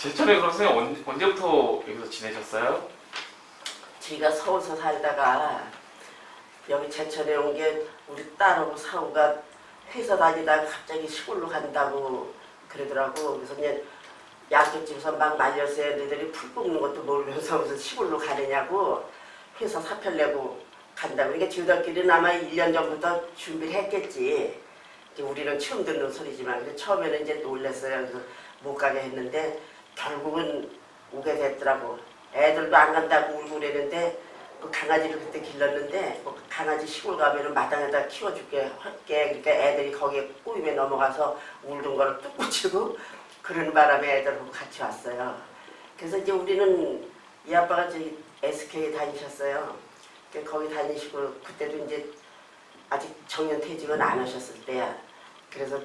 제철에 그럼 선생님 언, 언제부터 여기서 지내셨어요? 제가 서울서 살다가 여기 제천에 온 게 우리 딸하고 사우가 회사 다니다가 갑자기 시골로 간다고 그러더라고. 그래서 그냥 양쪽집에서 막 말려서 애들이 풀 뽑는 것도 모르면서 무슨 시골로 가느냐고 회사 사표 내고 간다고. 그러니까 지우들끼리는 아마 1년 전부터 준비를 했겠지. 이제 우리는 처음 듣는 소리지만 처음에는 이제 놀랐어요. 그래서 못 가게 했는데 결국은 오게 됐더라고. 애들도 안 간다고 울고 그랬는데 그 강아지를 그때 길렀는데 그 강아지 시골 가면은 마당에다 키워줄게 할게 그러니까 애들이 거기에 꼬임에 넘어가서 울던 거를 뚝 붙이고 그러는 바람에 애들하고 같이 왔어요. 그래서 이제 우리는 이 아빠가 저기 SK 다니셨어요. 그러니까 거기 다니시고 그때도 이제 아직 정년 퇴직은 안 하셨을 때야. 그래서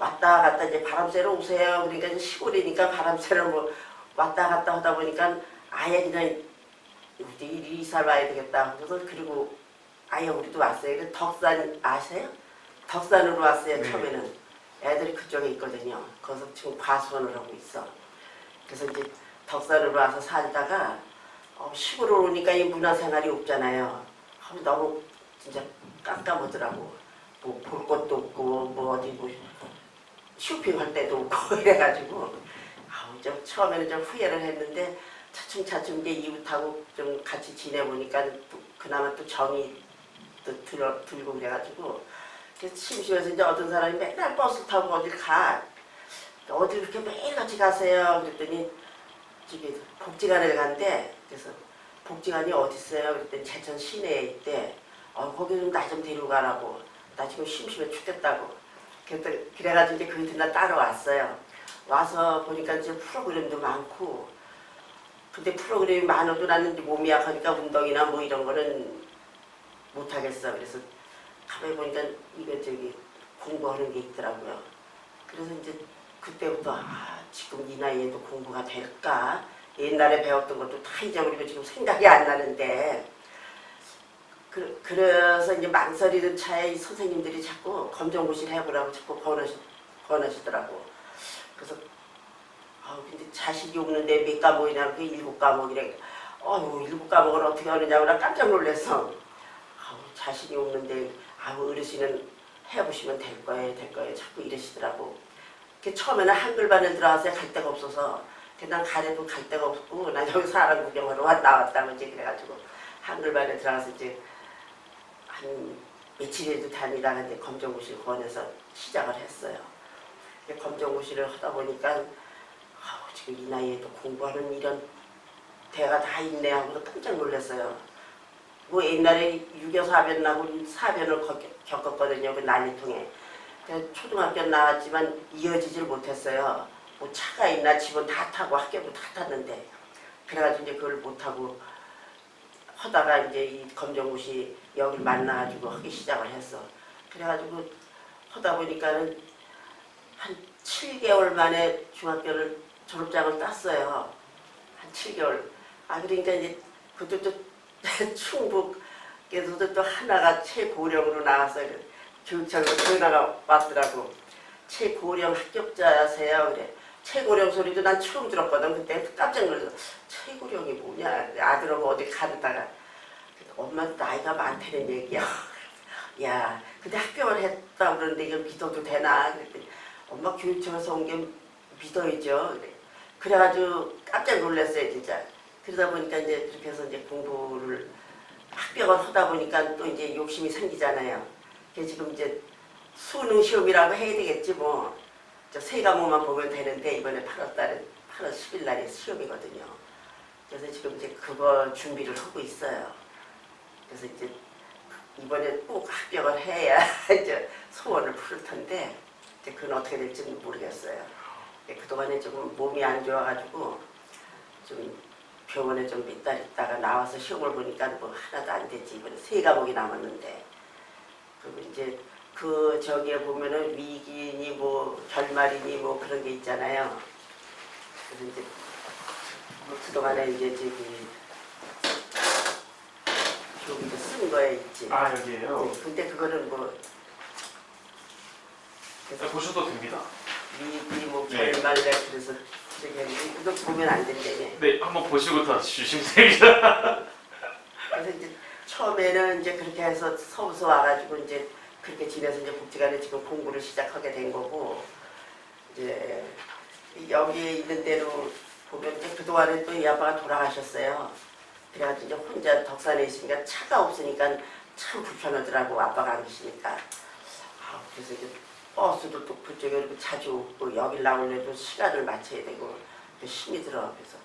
왔다 갔다 이제 바람 쐬러 오세요. 그러니까 이제 시골이니까 바람 쐬러 뭐 왔다 갔다 하다 보니까 아예 그냥 우리 이사 와야 되겠다. 그래서 그리고 아예 우리도 왔어요. 그 덕산 아세요? 덕산으로 왔어요. 네. 처음에는 애들이 그쪽에 있거든요. 거기서 지금 과수원을 하고 있어. 그래서 이제 덕산으로 와서 살다가 어, 시골로 오니까 이 문화생활이 없잖아요. 어, 너무 진짜 깜깜하더라고. 뭐 볼 것도 없고 뭐 어디 뭐 쇼핑할 때도 없고 이래가지고. 아우 좀 처음에는 좀 후회를 했는데 차츰차츰 이제 이웃하고 좀 같이 지내보니까 또 그나마 또 정이 또 들어, 들고 그래가지고. 심심해서 이제 어떤 사람이 맨날 버스 타고 어딜 가? 어딜 그렇게 매일 같이 가세요? 그랬더니 저기 복지관에 간대 그래서 복지관이 어디 있어요? 그랬더니 제천 시내에 있대. 어 거기 좀 나 좀 데리고 가라고. 나 지금 심심해 죽겠다고 그래가지고 이제 그 이튿날 따라왔어요 와서 보니까 이제 프로그램도 많고 근데 프로그램이 많아도 나는 몸이 약하니까 운동이나 뭐 이런 거는 못하겠어. 그래서 가만히 보니까 이거 저기 공부하는 게 있더라고요. 그래서 이제 그때부터 아, 지금 이 나이에도 공부가 될까? 옛날에 배웠던 것도 다 잊어버리고 지금 생각이 안 나는데 그, 그래서 이제 망설이는 차에 이 선생님들이 자꾸 검정고시를 해보라고 자꾸 권하시, 권하시더라고. 그래서 아우 근데 자식이 없는데 몇 과목이나 그 일곱 과목이래. 어휴 일곱 과목을 어떻게 하느냐고 나 깜짝 놀랐어. 아우 자식이 없는데 아우 어르신은 해보시면 될 거예요 될 거예요 자꾸 이러시더라고. 그 처음에는 한글반에 들어와서 갈 데가 없어서 그난 가래도 갈 데가 없고 난 여기 사람 구경하러 왔 나왔다고 이제 그래가지고 한글반에 들어가서 이제 한 며칠에도 다니다가 이제 검정고시를 권해서 시작을 했어요. 검정고시를 하다 보니까 아우, 지금 이 나이에도 공부하는 이런 대가 다 있네 하고서 깜짝 놀랐어요. 뭐 옛날에 유교 사변 나고 사변을 거- 겪었거든요. 그 난리통에. 초등학교 나왔지만 이어지질 못했어요. 뭐 차가 있나 집은 다 타고 학교도 다 탔는데 그래가지고 이제 그걸 못하고 하다가 이제 이 검정고시 여길 만나가지고 하기 시작을 했어. 그래가지고 하다 보니까는 한 7개월 만에 중학교를 졸업장을 땄어요. 한 7개월. 아 그러니까 이제 그것도 또 충북에서도 또 하나가 최고령으로 나와서 교육청에서 전화가 왔더라고. 최고령 합격자세요. 그래. 최고령 소리도 난 처음 들었거든. 그때 깜짝 놀라서 최고령이 뭐냐. 아들하고 어디 가다가 엄마 나이가 많다는 얘기야. 야, 근데 합격을 했다 그러는데 이거 믿어도 되나? 그랬더니 엄마 교육청에서 온 게 믿어야죠. 그래. 그래가지고 깜짝 놀랐어요, 진짜. 그러다 보니까 이제 그렇게 해서 이제 공부를 합격을 하다 보니까 또 이제 욕심이 생기잖아요. 그래서 지금 이제 수능 시험이라고 해야 되겠지 뭐. 저세 과목만 보면 되는데 이번에 8월 달에 8월 10일 날에 시험이거든요. 그래서 지금 이제 그거 준비를 하고 있어요. 그래서 이제 이번에 꼭 합격을 해야 이제 소원을 풀 텐데 이제 그건 어떻게 될지 는 모르겠어요. 근데 그동안에 조금 몸이 안 좋아가지고 좀 병원에 좀 몇 달 있다가 나와서 시험을 보니까 뭐 하나도 안 되지 이번에 세 과목이 남았는데 그리고 이제 그 저기에 보면은 위기니 뭐 결말이니 뭐 그런 게 있잖아요. 그래서 이제 뭐 그동안에 이제 저기 저기 쓴 거에 있지. 아 여기에요. 네, 근데 그거는 뭐 네, 보셔도 됩니다. 위기 뭐 네. 결말래 그래서 저기 이거 보면 안 된다며. 네, 한번 보시고 더 주시면 됩니다. 그래서 이제 처음에는 이제 그렇게 해서 서울서 와가지고 이제 그렇게 지내서 이제 복지관에 지금 공부를 시작하게 된 거고 이제 여기에 있는 대로 보면 이제 그동안에 또 이 아빠가 돌아가셨어요. 그래가지고 이제 혼자 덕산에 있으니까 차가 없으니까 참 불편하더라고 아빠가 안 계시니까. 아, 그래서 이제 버스도 또 그쪽에 자주 오고 여기 나오려도 시간을 맞춰야 되고 또 힘이 들어. 그래서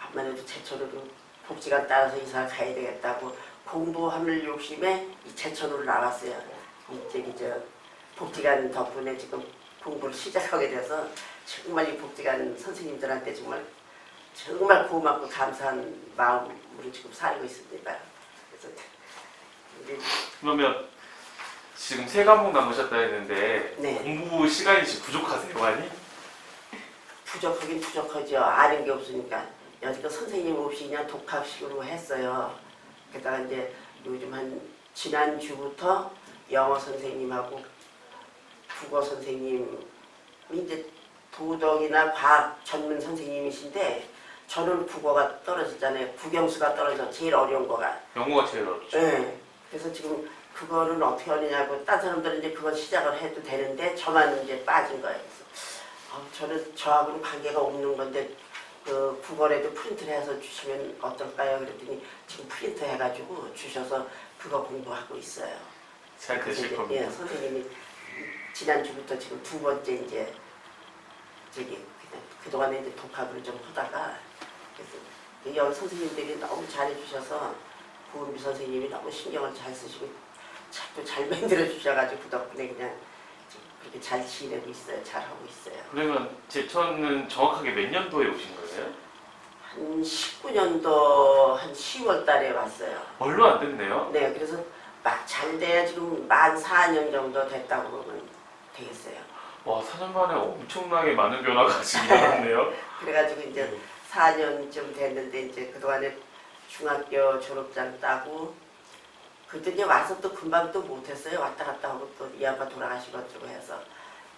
아무래도 제천으로 복지관 따라서 이사 가야 되겠다고 공부하는 욕심에 이 제천으로 나왔어요. 이제 저 복지관 덕분에 지금 공부를 시작하게 돼서 정말 이 복지관 선생님들한테 정말 정말 고맙고 감사한 마음으로 지금 살고 있습니다. 그래서 그러면 지금 세 과목 남으셨다 했는데 네. 공부 시간이 지금 부족하세요, 많이? 부족하긴 부족하죠. 아는 게 없으니까. 여지껏 선생님 없이 그냥 독학식으로 했어요. 게다가 이제 요즘 한 지난 주부터 영어 선생님하고 국어 선생님이 이제 도덕이나 과학 전문 선생님이신데 저는 국어가 떨어지잖아요. 국영수가 떨어져 제일 어려운 거가. 영어가 제일 어렵죠. 네. 그래서 지금 그거는 어떻게 하느냐고 딴 사람들은 이제 그건 시작을 해도 되는데 저만 이제 빠진 거예요. 그래서 아, 저는 저하고는 관계가 없는 건데 그 국어라도 프린트를 해서 주시면 어떨까요? 그랬더니 지금 프린트 해가지고 주셔서 그거 공부하고 있어요. 잘 되실 이제, 겁니다. 예, 선생님이 지난주부터 지금 두 번째 이제 저기 그냥 그동안에 이제 독학을 좀 하다가 그래서 그 여기 선생님들이 너무 잘해주셔서 구은비 선생님이 너무 신경을 잘 쓰시고 자꾸 잘 만들어 주셔가지고 그 덕분에 그냥 지금 그렇게 잘 지내고 있어요. 잘 하고 있어요. 그러면 제천은 정확하게 몇 년도에 오신 거예요? 한 19년도 한 10월 달에 왔어요. 얼마 안 됐네요. 네, 그래서 막 잘 돼야 지금 만 4년 정도 됐다고 보면 되겠어요. 와, 4년 만에 엄청나게 많은 변화가 지금 일어났네요. 그래가지고 이제 4년쯤 됐는데 이제 그동안에 중학교 졸업장 따고 그때 이제 와서 또 금방 또 못했어요. 왔다 갔다 하고 또 이 아빠 돌아가시고 어쩌고 해서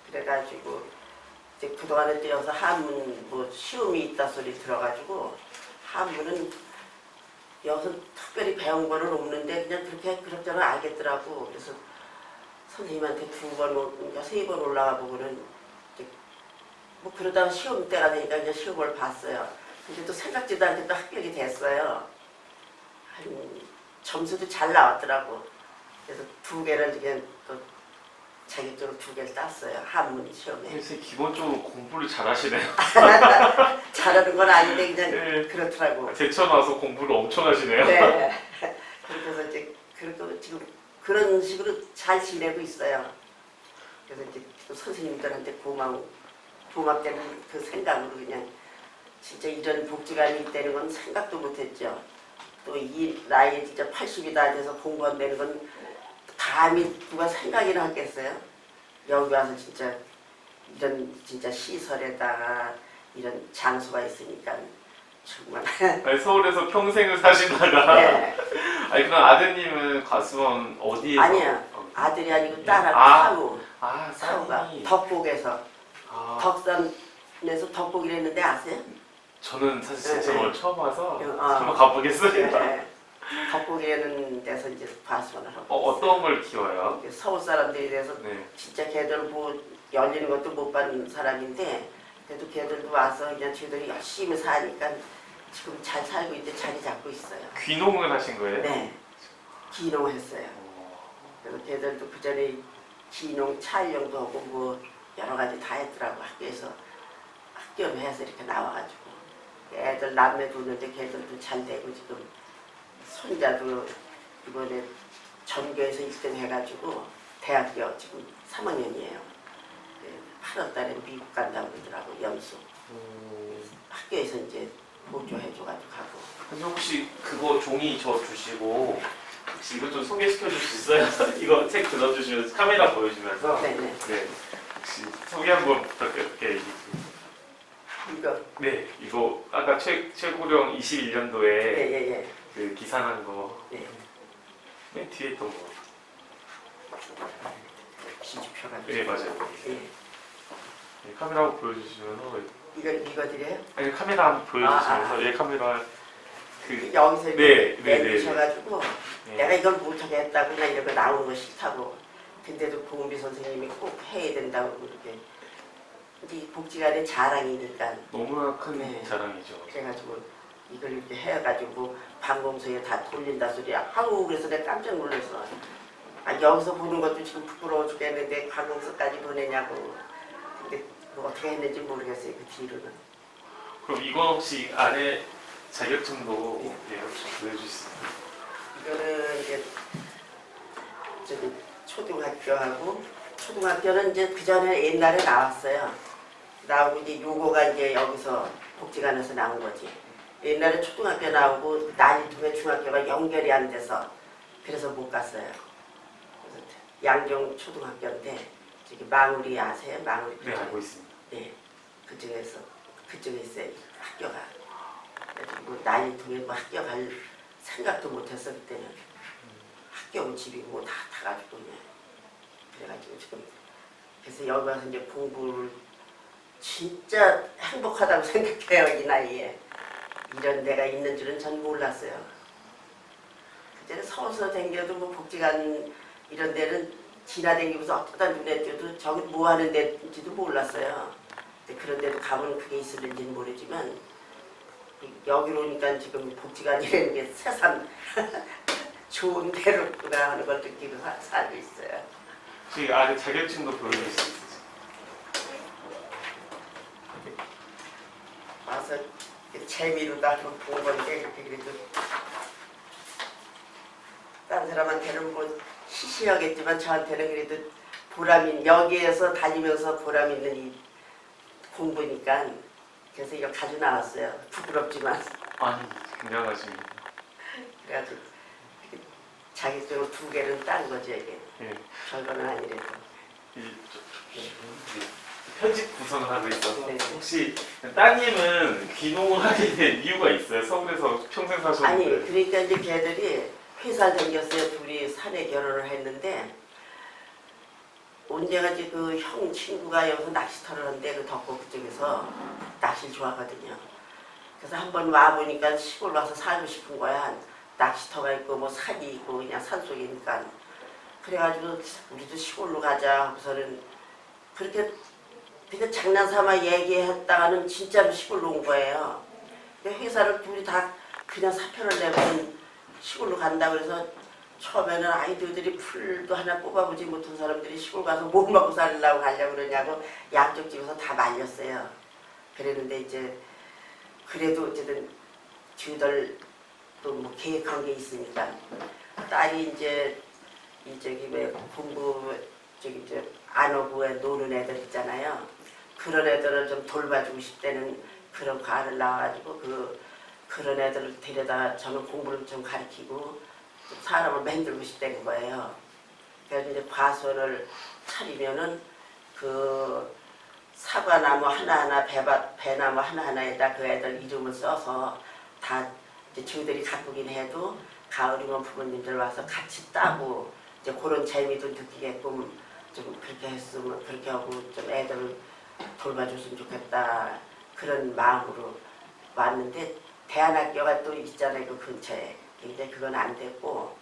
그래가지고 이제 그동안에 뛰어서 한문 뭐 시험이 있다 소리 들어가지고 한문은 여기서 특별히 배운 거는 없는데 그냥 그렇게 그럭저럭 알겠더라고. 그래서 선생님한테 두 번, 그러니까 세번 올라가 보고는 뭐 그러다가 시험 때가 되니까 이제 시험을 봤어요. 근데 또 생각지도 않게 또 합격이 됐어요. 한 점수도 잘 나왔더라고. 그래서 두 개를 이제 또 자격증을 두 개를 땄어요. 한문 시험에. 그래서 기본적으로 공부를 잘 하시네요. 잘하는 건 아닌데 그냥 네. 그렇더라고. 제천 와서 공부를 엄청 하시네요. 네. 그렇게 해서 이제 그렇게 지금 그런 식으로 잘 지내고 있어요. 그래서 이제 또 선생님들한테 고마워 고맙다는 그 생각으로 그냥 진짜 이런 복지관이 있다는 건 생각도 못했죠. 또 이 나이에 진짜 80이 다 돼서 공부한다는 건 감히 누가 생각이나 하겠어요? 여기 와서 진짜 이런 진짜 시설에다가 이런 장소가 있으니까 정말 아니, 서울에서 평생을 사시다가 네. 아니 그럼 아드님은 과수원 어디에서? 아니야. 어, 아들이 아니고 딸하고 아, 사우 아 사우가 사위. 덕복에서 아, 덕산에서 덕복이라 했는데 아세요? 저는 사실 네, 제천 네. 오늘 처음 와서 어. 한번 가보겠습니다. 네. 덕복이라는 데서 이제 과수원을 하고 어, 어떤 걸 키워요? 서울 사람들이 돼서 네. 진짜 걔들 뭐 열리는 것도 못 받는 사람인데 그래도 걔들도 와서 그냥 쟤들이 열심히 사니까 지금 잘 살고 있는데 자리 잡고 있어요. 귀농을 하신 거예요? 네. 기농했어요. 어, 그래서 걔들도 그 전에 기농 촬영도 하고 뭐 여러 가지 다 했더라고 학교에서 학교를 해서 이렇게 나와가지고 애들 남매 두는데 걔들도 잘 되고 지금 손자도 이번에 전교에서 1등 해가지고 대학교 지금 3학년이에요. 8월달에 미국 간다고 그러더라고 연수. 음, 학교에서 이제 보조해줘가지고 가고. 근데 혹시 그거 종이 저 주시고 혹시 이거 좀 소개시켜 줄 수 있어요? 이거 책 들어주시면서 카메라 보여주면서. 네네. 네. 혹시 소개 한번 부탁드릴게요. 이거. 네 이거 아까 최 최고령 21년도에 예예예 그 기사난 거. 네. 맨 뒤에 있던 거. 뒤집혀가지고 네 맞아요. 예. 네, 카메라 한번 보여주시면 이걸 읽어드려요? 아니 카메라 한번 보여주시면서 아, 아. 예 카메라 그 여기서 네, 이렇게 네, 네, 내주셔가지고 네. 내가 이걸 못하겠다고 나 이런 거 나오는 거 싫다고 근데도 고은비 선생님이 꼭 해야 된다고 그렇게 이제 복지관의 자랑이니까 너무나 큰 네. 자랑이죠. 그래가지고 이걸 이렇게 해가지고 방공소에 다 돌린다 소리야 하고 그래서 내가 깜짝 놀랐어 아, 여기서 보는 것도 지금 부끄러워 죽겠는데 방공소까지 보내냐고 근데 뭐 어떻게 했는지 모르겠어요 그 뒤로는 그럼 이건 혹시 안에 자격증도 예 혹시 보여주실 수 있나요? 이거는 이제 저기 초등학교하고 초등학교는 이제 그 전에 옛날에 나왔어요. 나오고 이제 요거가 이제 여기서 복지관에서 나온 거지. 옛날에 초등학교 나오고 난이통에 중학교가 연결이 안 돼서 그래서 못 갔어요. 그래서 양정 초등학교인데 저기 망우리 아세요? 망우리 네 알고 있습니다. 네, 그쪽에서 그쪽에 있어요 학교가. 뭐 난리통에 뭐 학교 갈 생각도 못했어 그때는. 학교고 집이고 뭐다 타가지고 그냥 그래가지고 지금 그래서 여기 와서 이제 공부를 진짜 행복하다고 생각해요 이 나이에 이런 데가 있는 줄은 전 몰랐어요. 그때는 서서 댕겨도 뭐 복지관 이런 데는 지나다니면서 어쩌다 눈에 띄어도 저기 뭐 하는 데인지도 몰랐어요. 그런 데도 가면 그게 있을는지는 모르지만 이- 여기로 오니까 지금 복지관이라는 게 세상 좋은 데로구나 하는 걸 느끼고 사- 살고 있어요. 혹시 안에 자격증도 보여주실 수 있으세요? 와서 재미로도 한번 본 건데 이렇게 그래도 딴 사람한테는 뭐 시시하겠지만 저한테는 그래도 보람 있 여기에서 다니면서 보람 있는 이 공부니까 그래서 이거 가져 나왔어요. 부끄럽지만 아니 굉장하십니다. 그래가지고 이렇게 자격증을 두 개를 딴 거죠 이게 예. 별거는 아니래도. 이, 저, 이 편집 구성을 하고 있어서 네. 혹시 따님은 귀농을 하게 된 이유가 있어요? 서울에서 평생 아니 사셨는데? 그러니까 이제 걔들이 회사를 다녔어요. 둘이 사내 결혼을 했는데 이제 그형 친구가 여기서 낚시터를 하는데 그 덕구 그쪽에서 낚시를 좋아하거든요. 그래서 한번 와보니까 시골 와서 살고 싶은 거야. 낚시터가 있고 뭐 산이 있고 그냥 산속이니까. 그래가지고 우리도 시골로 가자 하고서는 그렇게 그냥 장난삼아 얘기했다가는 진짜로 시골로 온 거예요 회사를 둘이 다 그냥 사표를 내면 시골로 간다 그래서 처음에는 아이들이 풀도 하나 뽑아보지 못한 사람들이 시골 가서 뭘 먹고 살려고 가려고 그러냐고 양쪽 집에서 다 말렸어요. 그랬는데 이제 그래도 어쨌든 저희들 또뭐 계획한 게 있으니까 딸이 이제 이 저기 왜 공부 저기 이제 안오부에 노는 애들 있잖아요. 그런 애들을 좀 돌봐주고 싶다는 그런 과를 나와가지고 그 그런 애들을 데려다 저는 공부를 좀 가르치고 좀 사람을 만들고 싶다는 거예요. 그래서 이제 과수를 차리면은 그 사과나무 하나하나 배밭 배나무 하나하나에다 그 애들 이름을 써서 다 이제 저희들이 가꾸긴 해도 가을이면 부모님들 와서 같이 따고 이제 그런 재미도 느끼게끔 좀 그렇게 했으면 그렇게 하고 좀 애들을 돌봐줬으면 좋겠다. 그런 마음으로 왔는데 대안학교가 또 있잖아요 그 근처에. 근데 그건 안 됐고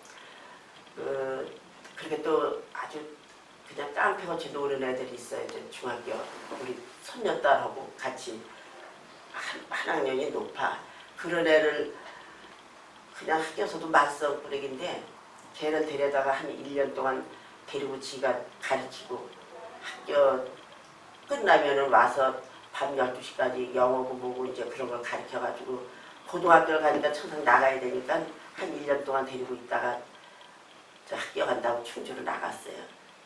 그 그렇게 또 아주 그냥 깡패같이 노는 애들이 있어요 이제 중학교. 우리 손녀딸하고 같이 한, 한 학년이 높아. 그런 애를 그냥 학교에서도 맞서 부르긴데 걔를 데려다가 한 1년 동안 데리고 지가 가르치고 학교 끝나면은 와서 밤 12시까지 영어고 뭐고 이제 그런 걸 가르쳐가지고 고등학교를 가니까 천상 나가야 되니까 한 1년 동안 데리고 있다가 저 학교 간다고 충주로 나갔어요.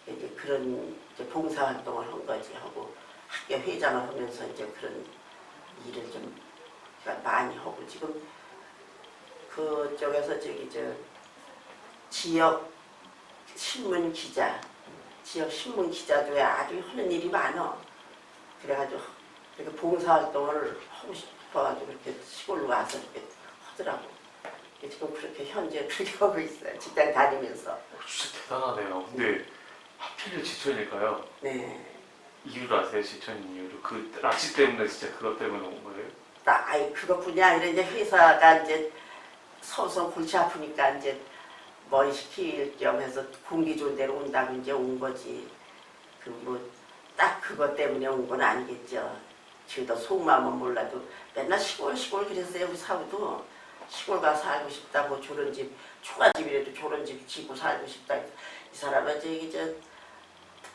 이제 그런 이제 봉사 활동을 한 거지 하고 학교 회장을 하면서 이제 그런 일을 좀 많이 하고 지금 그쪽에서 저기 저 지역 신문 기자, 지역 신문 기자도 아주 하는 일이 많어. 그래가지고 이렇게 봉사 활동을 하고 싶어가지고 이렇게 시골로 와서 이렇게 하더라고. 지금 그렇게 현재 그렇게 하고 있어요. 직장 다니면서. 어, 진짜 대단하네요. 근데 하필 지천일까요? 네. 이유를 아세요? 제천 이유를 그 낚시 때문에 진짜 그것 때문에 온 거예요? 나 아이 그것뿐이 아니라 이제 회사가 이제 서서 골치 아프니까 이제 머리 식힐 겸 해서 공기 좋은 데로 온다고 이제 온 거지. 그 뭐 딱 그것 때문에 온 건 아니겠죠. 지금도 속마음은 몰라도 맨날 시골 시골 그랬어요 우리 사우도 시골 가서 살고 싶다 뭐 저런 집 초가집이라도 저런 집 지고 살고 싶다 이 사람은 저기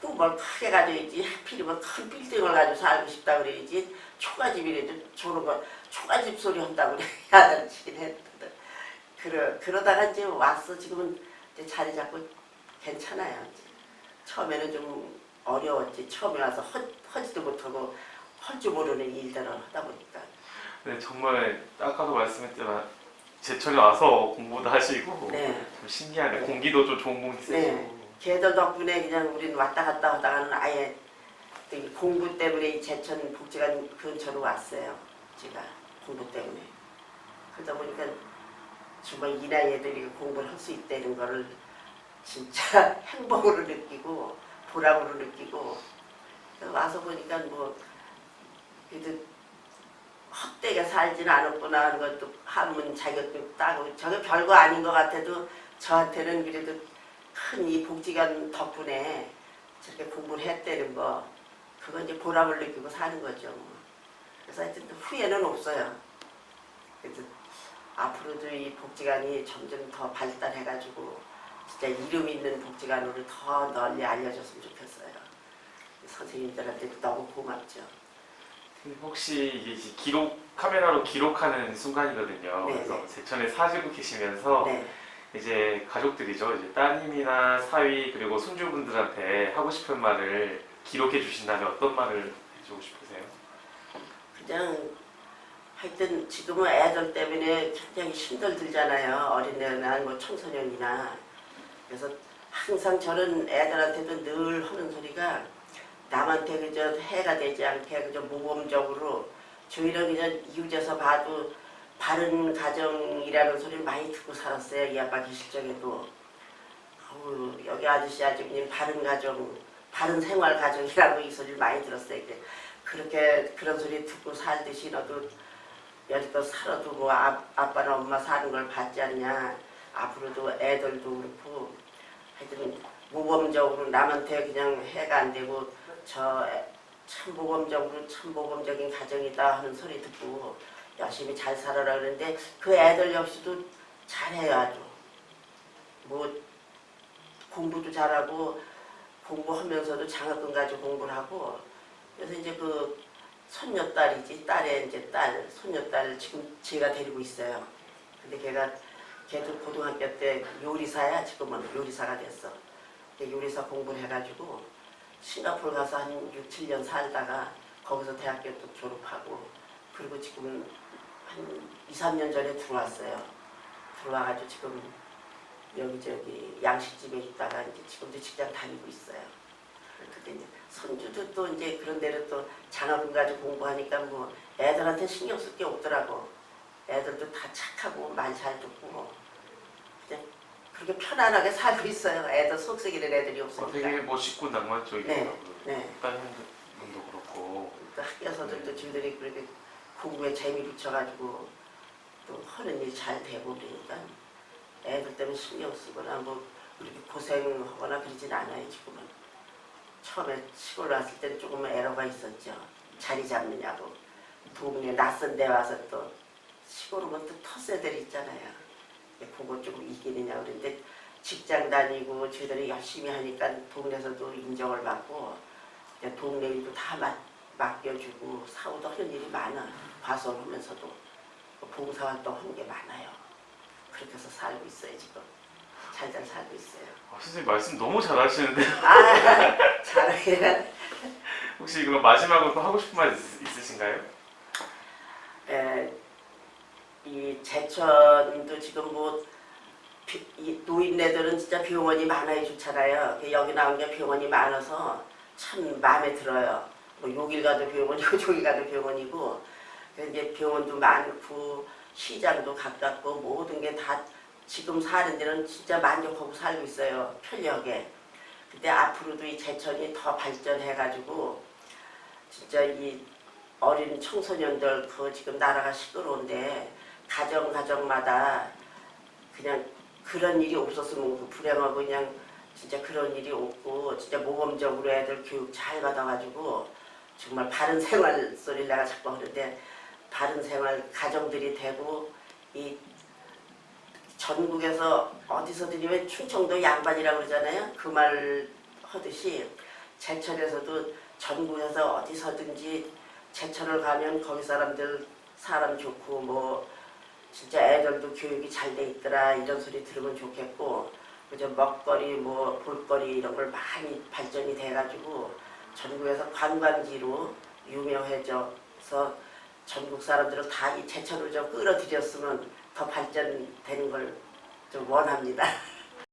저뭘 크게 가져야지 하필이면 큰 빌딩을 가지고 살고 싶다 그래야지 초가집이라도 저런 거 초가집 소리 한다고 그래 야단치긴 했거든 그러, 그러다가 이제 왔어 지금은 이제 자리 잡고 괜찮아요 이제. 처음에는 좀 어려웠지 처음에 와서 허, 하지도 못하고 할 줄 모르는 일들을 하다 보니까 네 정말 아까도 말씀했지만 제천에 와서 공부도 하시고 네. 좀 신기하네 네. 공기도 좀 좋은 공기 쓰시고 네. 걔들 덕분에 그냥 우리는 왔다 갔다 하다가는 아예 이 공부 때문에 이 제천 복지관 근처로 왔어요. 제가 공부 때문에. 그러다 보니까 정말 이 나이 애들이 공부를 할 수 있다는 거를 진짜 행복으로 느끼고 보람으로 느끼고 와서 보니까 뭐 그래도 헛되게 살지는 않았구나 하는 것도 한문 자격증 따고 저게 별거 아닌 것 같아도 저한테는 그래도 큰 이 복지관 덕분에 저렇게 공부를 했다는 거 그건 이제 보람을 느끼고 사는 거죠. 뭐. 그래서 하여튼 후회는 없어요. 그래서 앞으로도 이 복지관이 점점 더 발달해가지고 진짜 이름 있는 복지관으로 더 널리 알려졌으면 좋겠어요. 선생님들한테도 너무 고맙죠. 그 혹시 이게 이제 기록 카메라로 기록하는 순간이거든요. 네, 그래서 네. 제천에 사시고 계시면서 네. 이제 가족들이죠. 이제 따님이나 사위 그리고 손주분들한테 하고 싶은 말을 기록해 주신다면 어떤 말을 해주고 싶으세요? 그냥 하여튼 지금은 애들 때문에 굉장히 힘들들잖아요. 어린애나 뭐 청소년이나. 그래서 항상 저는 애들한테도 늘 하는 소리가 남한테 그저 해가 되지 않게 그저 모범적으로 저희는 그냥 이웃에서 봐도 바른 가정이라는 소리를 많이 듣고 살았어요. 이 아빠 계실 적에도. 아우, 여기 아저씨 아줌님 바른 가정, 바른 생활 가정이라고 이 소리를 많이 들었어요. 이제 그렇게 그런 소리 듣고 살듯이 너도 여지껏 살아도 뭐 아, 아빠나 엄마 사는 걸 봤지 않냐 앞으로도 애들도 그렇고 하여튼 모범적으로 남한테 그냥 해가 안 되고 저 참 모범적으로 참 모범적인 가정이다 하는 소리 듣고 열심히 잘 살아라 그러는데 그 애들 역시도 잘해요 아주 뭐 공부도 잘하고 공부하면서도 장학금 가지고 공부를 하고 그래서 이제 그 손녀딸이지 딸의 이제 딸 손녀딸 지금 제가 데리고 있어요. 근데 걔가 걔도 고등학교 때 요리사야 지금은 요리사가 됐어. 요리사 공부를 해가지고 싱가포르 가서 한 6, 7년 살다가 거기서 대학교 또 졸업하고 그리고 지금 한 2, 3년 전에 들어왔어요. 들어와가지고 지금 여기저기 양식집에 있다가 이제 지금도 직장 다니고 있어요. 근데 이제 손주도 또 이제 그런 데로 또 장학금 가지고 공부하니까 뭐 애들한테 신경 쓸 게 없더라고. 애들도 다 착하고 말잘 듣고 그냥 그렇게 편안하게 살고 있어요. 애들 속썩이는 애들이 어, 없으니까. 되게 멋있고 낭만적이더라고요. 네. 따님분도 그렇고 또 학교에서도 또 지들이 그렇게 공부에 재미 붙여가지고 또 하는 일 잘 되고 그러니까 애들 때문에 신경 쓰거나 뭐 그렇게 고생하거나 그러진 않아요 지금은 처음에 시골 왔을 때는 조금 에러가 있었죠 자리 잡느냐고 동네 낯선 데 와서 또 시골 오면 또 터세들이 있잖아요. 그거 조금 이기느냐 그런데 직장 다니고 저희들이 열심히 하니까 동네에서도 인정을 받고 동네 일도 다 맡, 맡겨주고 사우도 하는 일이 많아. 과소하면서도 봉사활동 하는 게 많아요. 그렇게 해서 살고 있어요 지금. 잘잘 살고 있어요. 아, 선생님 말씀 너무 잘하시는데. 아 잘해 혹시 그럼 마지막으로 또 하고 싶은 말 있, 있으신가요? 에, 이 제천도 지금 뭐 비- 이 노인네들은 진짜 병원이 많아요 좋잖아요. 여기 나온 게 병원이 많아서 참 마음에 들어요. 뭐 여길 가도 병원이고 저기 가도 병원이고. 이제 병원도 많고 시장도 가깝고 모든 게 다 지금 사는 데는 진짜 만족하고 살고 있어요 편리하게. 근데 앞으로도 이 제천이 더 발전해가지고 진짜 이 어린 청소년들 그 지금 나라가 시끄러운데 가정 가정마다 그냥 그런 일이 없었으면 그 불행하고 그냥 진짜 그런 일이 없고 진짜 모범적으로 애들 교육 잘 받아가지고 정말 바른 생활 소리를 내가 자꾸 하는데 바른 생활 가정들이 되고 이 전국에서 어디서든지 왜 충청도 양반이라고 그러잖아요. 그 말 하듯이 제천에서도 전국에서 어디서든지 제천을 가면 거기 사람들 사람 좋고 뭐 진짜 애들도 교육이 잘 돼 있더라 이런 소리 들으면 좋겠고 그저 먹거리 뭐 볼거리 이런 걸 많이 발전이 돼가지고 전국에서 관광지로 유명해져서 전국 사람들을 다 이 제천으로 좀 끌어들였으면 더 발전되는 걸 좀 원합니다.